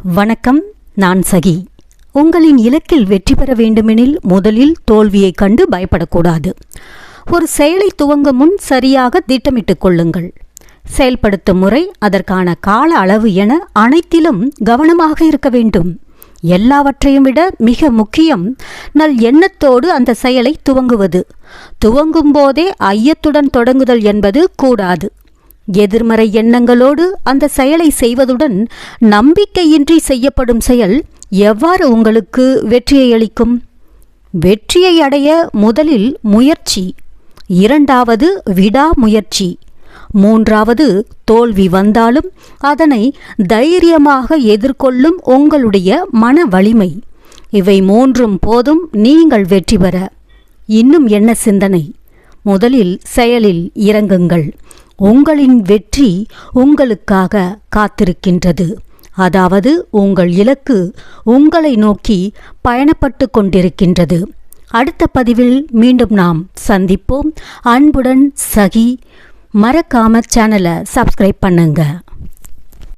வணக்கம் நான் சகி. உங்களின் இலக்கில் வெற்றி பெற வேண்டுமெனில் முதலில் தோல்வியைக் கண்டு பயப்படக்கூடாது. ஒரு செயலை துவங்க முன் சரியாக திட்டமிட்டுக் கொள்ளுங்கள். செயல்படுத்தும் முறை அதற்கான கால அளவு என அனைத்திலும் கவனமாக இருக்க வேண்டும். எல்லாவற்றையும் விட மிக முக்கியம் நல் எண்ணத்தோடு அந்த செயலை துவங்குவது. துவங்கும் போதே ஐயத்துடன் தொடங்குதல் என்பது கூடாது. எதிர்மறை எண்ணங்களோடு அந்த செயலை செய்வதுடன் நம்பிக்கையின்றி செய்யப்படும் செயல் எவ்வாறு உங்களுக்கு வெற்றியை அளிக்கும்? வெற்றியை அடைய முதலில் முயற்சி இரண்டாவது விடாமுயற்சி மூன்றாவது தோல்வி வந்தாலும் அதனை தைரியமாக எதிர்கொள்ளும் உங்களுடைய மன வலிமை. இவை மூன்றும் போதும் நீங்கள் வெற்றி பெற. இன்னும் என்ன சிந்தனை? முதலில் செயலில் இறங்குங்கள். உங்களின் வெற்றி உங்களுக்காக காத்திருக்கின்றது. அதாவது உங்கள் இலக்கு உங்களை நோக்கி பயணப்பட்டு கொண்டிருக்கின்றது. அடுத்த பதிவில் மீண்டும் நாம் சந்திப்போம். அன்புடன் சகி மறக்காம சேனலை சப்ஸ்கிரைப் பண்ணுங்கள்